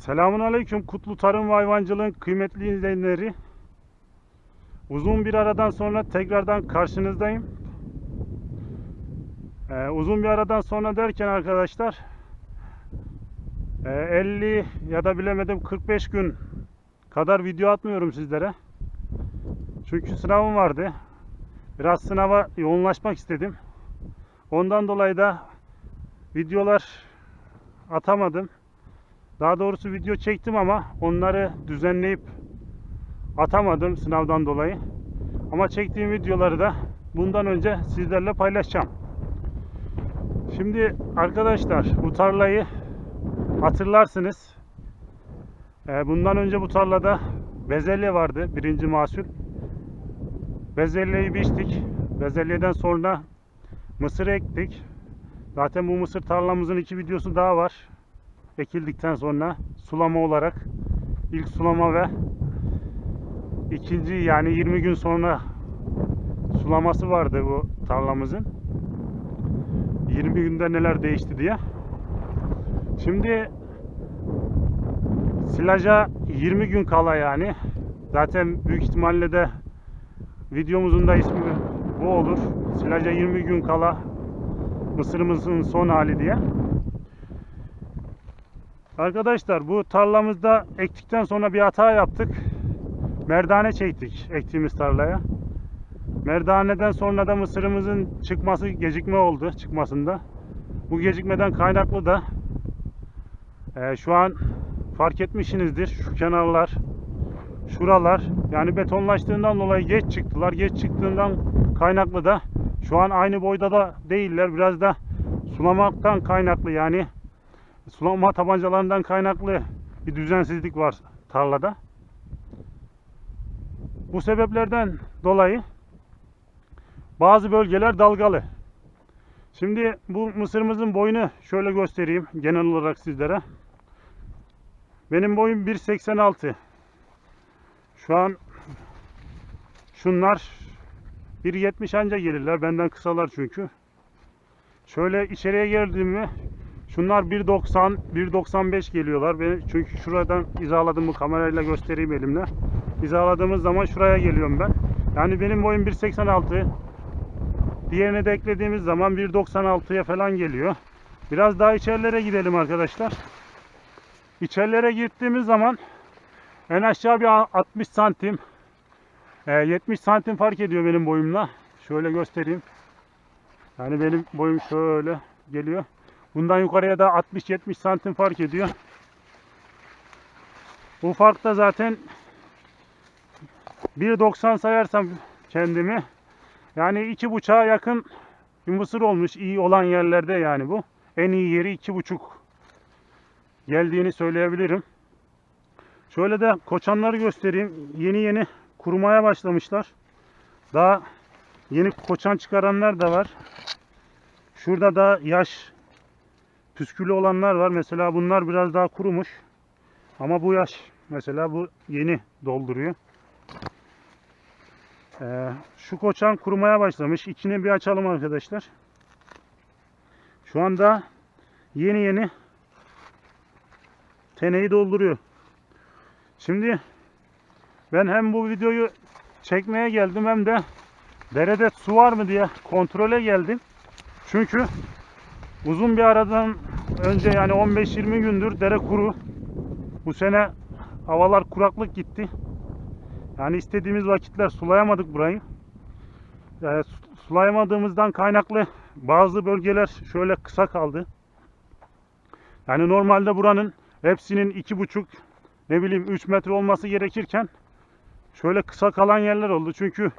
Selamun Aleyküm Kutlu Tarım ve Hayvancılığın kıymetli izleyenleri. Uzun bir aradan sonra tekrardan karşınızdayım. Ee, uzun bir aradan sonra derken arkadaşlar e, 50 ya da bilemedim 45 gün kadar video atmıyorum sizlere. Çünkü sınavım vardı. Biraz sınava yoğunlaşmak istedim. Ondan dolayı da videolar atamadım. Daha doğrusu video çektim ama onları düzenleyip atamadım sınavdan dolayı. Ama çektiğim videoları da bundan önce sizlerle paylaşacağım. Şimdi arkadaşlar bu tarlayı hatırlarsınız. Ee, Bundan önce bu tarlada bezelye vardı birinci mahsul. Bezelyeyi biçtik. Bezelyeden sonra mısır ektik. Zaten bu mısır tarlamızın iki videosu daha var ekildikten sonra sulama olarak ilk sulama ve ikinci yani 20 gün sonra sulaması vardı bu tarlamızın. 20 günde neler değişti diye. Şimdi silaja 20 gün kala yani. Zaten büyük ihtimalle de videomuzun da ismi bu olur. Silaja 20 gün kala mısırımızın son hali diye. Arkadaşlar bu tarlamızda ektikten sonra bir hata yaptık. Merdane çektik ektiğimiz tarlaya. Merdaneden sonra da mısırımızın çıkması gecikme oldu çıkmasında. Bu gecikmeden kaynaklı da e, şu an fark etmişsinizdir şu kenarlar şuralar yani betonlaştığından dolayı geç çıktılar. Geç çıktığından kaynaklı da şu an aynı boyda da değiller. Biraz da sulamaktan kaynaklı yani sulama tabancalarından kaynaklı bir düzensizlik var tarlada. Bu sebeplerden dolayı bazı bölgeler dalgalı. Şimdi bu mısırımızın boyunu şöyle göstereyim genel olarak sizlere. Benim boyum 1.86. Şu an şunlar 1.70 anca gelirler. Benden kısalar çünkü. Şöyle içeriye geldiğimi Şunlar 1.90, 1.95 geliyorlar. Ben çünkü şuradan hizaladım bu kamerayla göstereyim elimle. Hizaladığımız zaman şuraya geliyorum ben. Yani benim boyum 1.86. Diğerini de eklediğimiz zaman 1.96'ya falan geliyor. Biraz daha içerilere gidelim arkadaşlar. İçerilere gittiğimiz zaman en aşağı bir 60 santim, e, 70 santim fark ediyor benim boyumla. Şöyle göstereyim. Yani benim boyum şöyle geliyor. Bundan yukarıya da 60-70 santim fark ediyor. Bu fark da zaten 1.90 sayarsam kendimi yani iki buçuğa yakın bir mısır olmuş iyi olan yerlerde yani bu. En iyi yeri iki buçuk geldiğini söyleyebilirim. Şöyle de koçanları göstereyim. Yeni yeni kurumaya başlamışlar. Daha yeni koçan çıkaranlar da var. Şurada da yaş püskülü olanlar var. Mesela bunlar biraz daha kurumuş. Ama bu yaş. Mesela bu yeni dolduruyor. Ee, şu koçan kurumaya başlamış. İçini bir açalım arkadaşlar. Şu anda yeni yeni teneyi dolduruyor. Şimdi ben hem bu videoyu çekmeye geldim hem de derede su var mı diye kontrole geldim. Çünkü uzun bir aradan önce yani 15-20 gündür dere kuru. Bu sene havalar kuraklık gitti. Yani istediğimiz vakitler sulayamadık burayı. Yani sulayamadığımızdan kaynaklı bazı bölgeler şöyle kısa kaldı. Yani normalde buranın hepsinin iki buçuk ne bileyim 3 metre olması gerekirken şöyle kısa kalan yerler oldu. Çünkü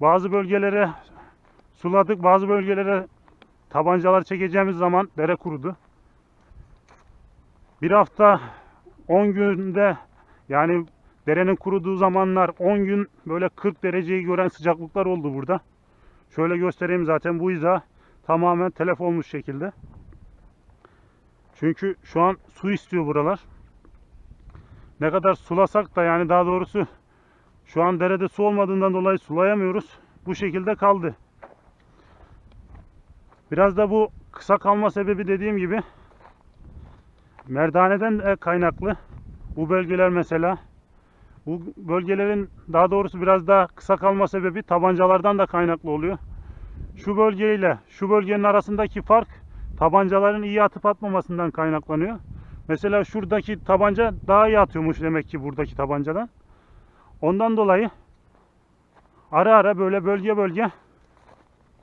bazı bölgelere suladık, bazı bölgelere tabancalar çekeceğimiz zaman dere kurudu. Bir hafta 10 günde yani derenin kuruduğu zamanlar 10 gün böyle 40 dereceyi gören sıcaklıklar oldu burada. Şöyle göstereyim zaten bu izah tamamen telef olmuş şekilde. Çünkü şu an su istiyor buralar. Ne kadar sulasak da yani daha doğrusu şu an derede su olmadığından dolayı sulayamıyoruz. Bu şekilde kaldı. Biraz da bu kısa kalma sebebi dediğim gibi merdaneden de kaynaklı. Bu bölgeler mesela bu bölgelerin daha doğrusu biraz daha kısa kalma sebebi tabancalardan da kaynaklı oluyor. Şu bölgeyle şu bölgenin arasındaki fark tabancaların iyi atıp atmamasından kaynaklanıyor. Mesela şuradaki tabanca daha iyi atıyormuş demek ki buradaki tabancadan. Ondan dolayı ara ara böyle bölge bölge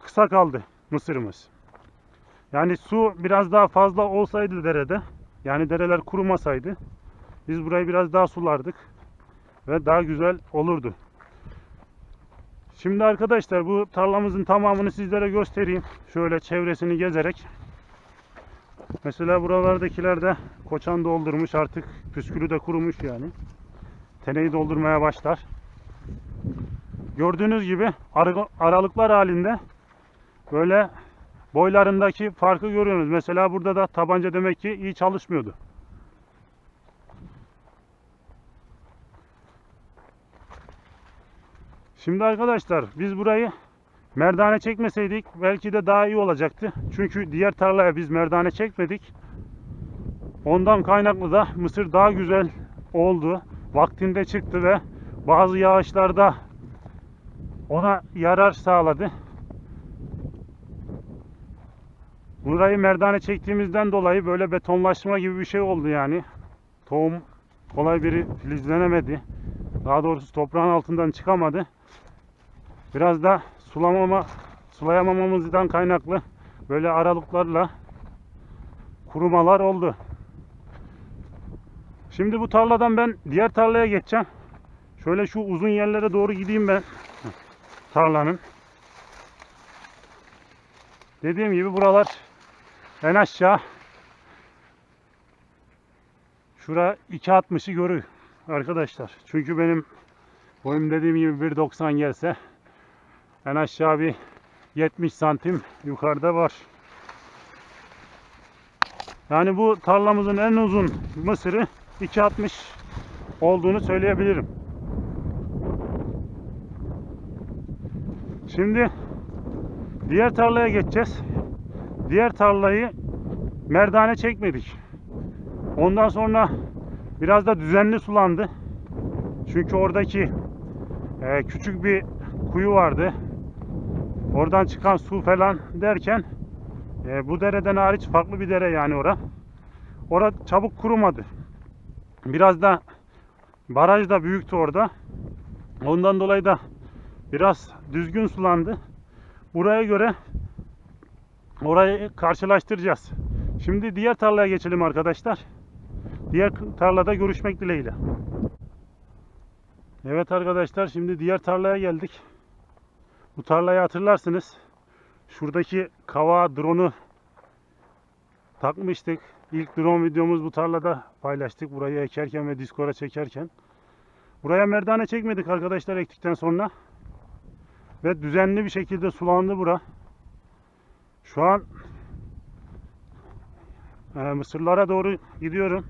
kısa kaldı mısırımız. Yani su biraz daha fazla olsaydı derede, yani dereler kurumasaydı biz burayı biraz daha sulardık ve daha güzel olurdu. Şimdi arkadaşlar bu tarlamızın tamamını sizlere göstereyim. Şöyle çevresini gezerek. Mesela buralardakiler de koçan doldurmuş artık püskülü de kurumuş yani. Teneyi doldurmaya başlar. Gördüğünüz gibi ara- aralıklar halinde böyle boylarındaki farkı görüyorsunuz. Mesela burada da tabanca demek ki iyi çalışmıyordu. Şimdi arkadaşlar biz burayı merdane çekmeseydik belki de daha iyi olacaktı. Çünkü diğer tarlaya biz merdane çekmedik. Ondan kaynaklı da mısır daha güzel oldu. Vaktinde çıktı ve bazı yağışlarda ona yarar sağladı. Burayı merdane çektiğimizden dolayı böyle betonlaşma gibi bir şey oldu yani. Tohum kolay bir filizlenemedi. Daha doğrusu toprağın altından çıkamadı. Biraz da sulamama, sulayamamamızdan kaynaklı böyle aralıklarla kurumalar oldu. Şimdi bu tarladan ben diğer tarlaya geçeceğim. Şöyle şu uzun yerlere doğru gideyim ben tarlanın. Dediğim gibi buralar en aşağı şura 2.60'ı görür arkadaşlar. Çünkü benim boyum dediğim gibi 1.90 gelse en aşağı bir 70 santim yukarıda var. Yani bu tarlamızın en uzun mısırı 2.60 olduğunu söyleyebilirim. Şimdi diğer tarlaya geçeceğiz. Diğer tarlayı merdane çekmedik. Ondan sonra biraz da düzenli sulandı. Çünkü oradaki e, küçük bir kuyu vardı. Oradan çıkan su falan derken e, bu dereden hariç farklı bir dere yani ora. Ora çabuk kurumadı. Biraz da baraj da büyüktü orada. Ondan dolayı da biraz düzgün sulandı. Buraya göre orayı karşılaştıracağız. Şimdi diğer tarlaya geçelim arkadaşlar. Diğer tarlada görüşmek dileğiyle. Evet arkadaşlar şimdi diğer tarlaya geldik. Bu tarlayı hatırlarsınız. Şuradaki kava drone'u takmıştık. İlk drone videomuz bu tarlada paylaştık. Burayı ekerken ve diskora çekerken. Buraya merdane çekmedik arkadaşlar ektikten sonra. Ve düzenli bir şekilde sulandı bura. Şu an e, mısırlara doğru gidiyorum.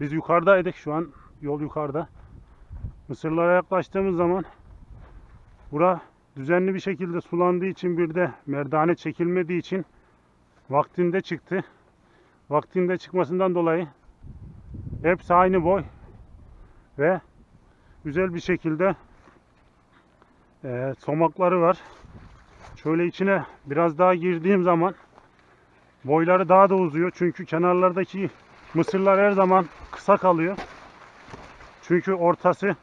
Biz yukarıdaydık şu an. Yol yukarıda. Mısırlara yaklaştığımız zaman bura düzenli bir şekilde sulandığı için bir de merdane çekilmediği için vaktinde çıktı. Vaktinde çıkmasından dolayı hepsi aynı boy ve güzel bir şekilde e, somakları var. Şöyle içine biraz daha girdiğim zaman boyları daha da uzuyor. Çünkü kenarlardaki mısırlar her zaman kısa kalıyor. Çünkü ortası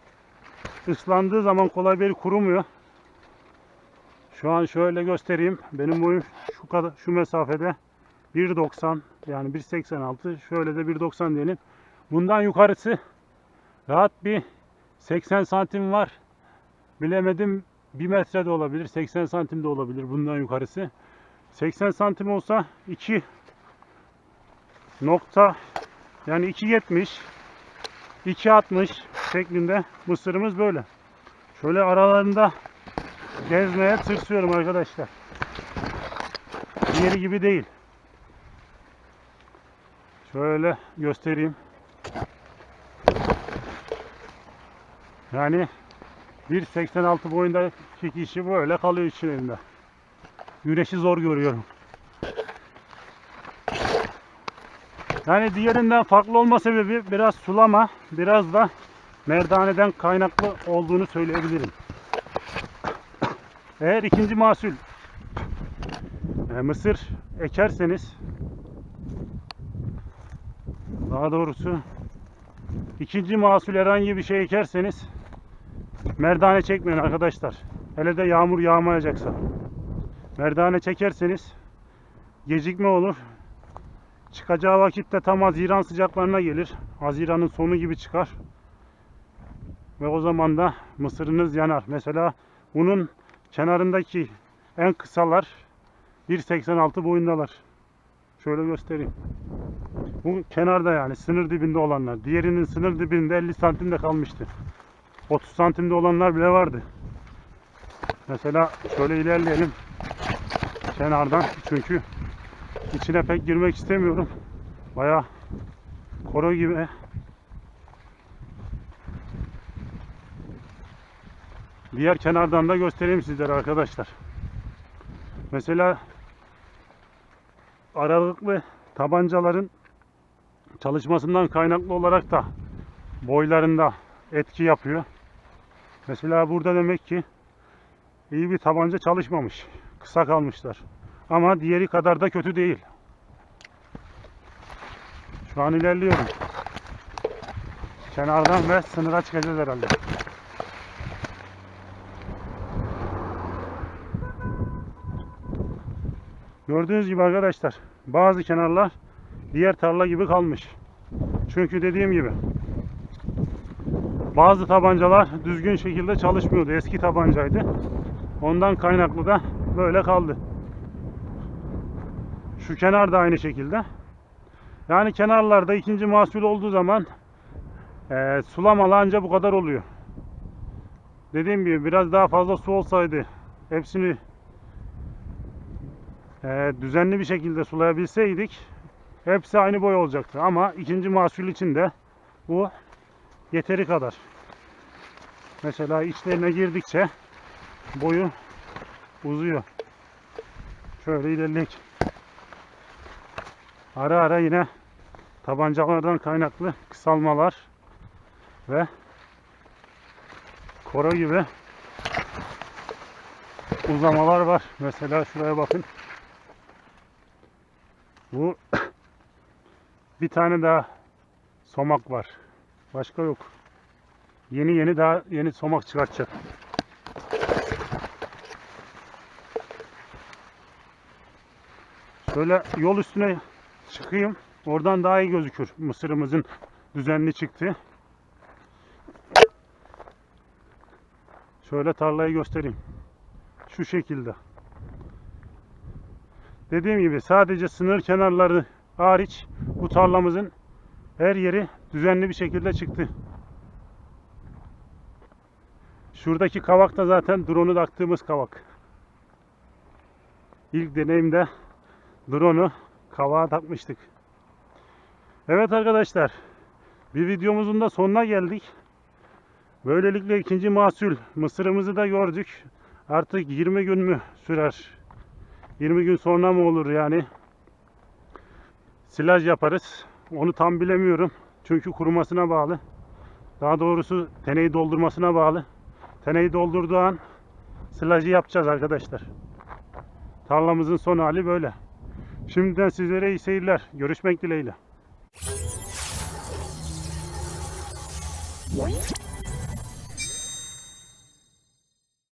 ıslandığı zaman kolay bir kurumuyor. Şu an şöyle göstereyim. Benim boyum şu kadar şu mesafede 1.90 yani 1.86 şöyle de 1.90 diyelim. Bundan yukarısı rahat bir 80 santim var. Bilemedim 1 metre de olabilir, 80 santim de olabilir bundan yukarısı. 80 santim olsa 2 nokta yani 2.70 2.60 şeklinde mısırımız böyle. Şöyle aralarında gezmeye tırsıyorum arkadaşlar. Diğeri gibi değil. Şöyle göstereyim. Yani 1.86 boyundaki kişi böyle kalıyor içinde. Güneşi zor görüyorum. Yani diğerinden farklı olma sebebi biraz sulama, biraz da merdaneden kaynaklı olduğunu söyleyebilirim. Eğer ikinci mahsul e, mısır ekerseniz daha doğrusu ikinci mahsul herhangi bir şey ekerseniz merdane çekmeyin arkadaşlar. Hele de yağmur yağmayacaksa. Merdane çekerseniz gecikme olur. Çıkacağı vakitte tam Haziran sıcaklarına gelir. Haziran'ın sonu gibi çıkar. Ve o zaman da mısırınız yanar. Mesela bunun kenarındaki en kısalar 1.86 boyundalar. Şöyle göstereyim. Bu kenarda yani sınır dibinde olanlar. Diğerinin sınır dibinde 50 santimde kalmıştı. 30 santimde olanlar bile vardı. Mesela şöyle ilerleyelim. Kenardan çünkü içine pek girmek istemiyorum. Baya koro gibi. Diğer kenardan da göstereyim sizlere arkadaşlar. Mesela aralıklı tabancaların çalışmasından kaynaklı olarak da boylarında etki yapıyor. Mesela burada demek ki iyi bir tabanca çalışmamış. Kısa kalmışlar. Ama diğeri kadar da kötü değil. Şu an ilerliyorum. Kenardan ve sınıra çıkacağız herhalde. Gördüğünüz gibi arkadaşlar bazı kenarlar diğer tarla gibi kalmış. Çünkü dediğim gibi bazı tabancalar düzgün şekilde çalışmıyordu. Eski tabancaydı. Ondan kaynaklı da böyle kaldı. Şu kenar da aynı şekilde. Yani kenarlarda ikinci mahsul olduğu zaman eee sulamalı anca bu kadar oluyor. Dediğim gibi biraz daha fazla su olsaydı hepsini eee, düzenli bir şekilde sulayabilseydik hepsi aynı boy olacaktı. Ama ikinci mahsul için de bu yeteri kadar. Mesela içlerine girdikçe boyu uzuyor. Şöyle ilerleyek. Ara ara yine tabancalardan kaynaklı kısalmalar ve koro gibi uzamalar var. Mesela şuraya bakın. Bu bir tane daha somak var. Başka yok. Yeni yeni daha yeni somak çıkartacak. Şöyle yol üstüne çıkayım. Oradan daha iyi gözükür. Mısırımızın düzenli çıktı. Şöyle tarlayı göstereyim. Şu şekilde. Dediğim gibi sadece sınır kenarları hariç bu tarlamızın her yeri düzenli bir şekilde çıktı. Şuradaki kavak da zaten drone'u taktığımız kavak. İlk deneyimde drone'u kavağa takmıştık. Evet arkadaşlar. Bir videomuzun da sonuna geldik. Böylelikle ikinci mahsul mısırımızı da gördük. Artık 20 gün mü sürer? 20 gün sonra mı olur yani? Silaj yaparız. Onu tam bilemiyorum. Çünkü kurumasına bağlı. Daha doğrusu teneyi doldurmasına bağlı. Teneyi doldurduğu an silajı yapacağız arkadaşlar. Tarlamızın son hali böyle. Şimdiden sizlere iyi seyirler. Görüşmek dileğiyle.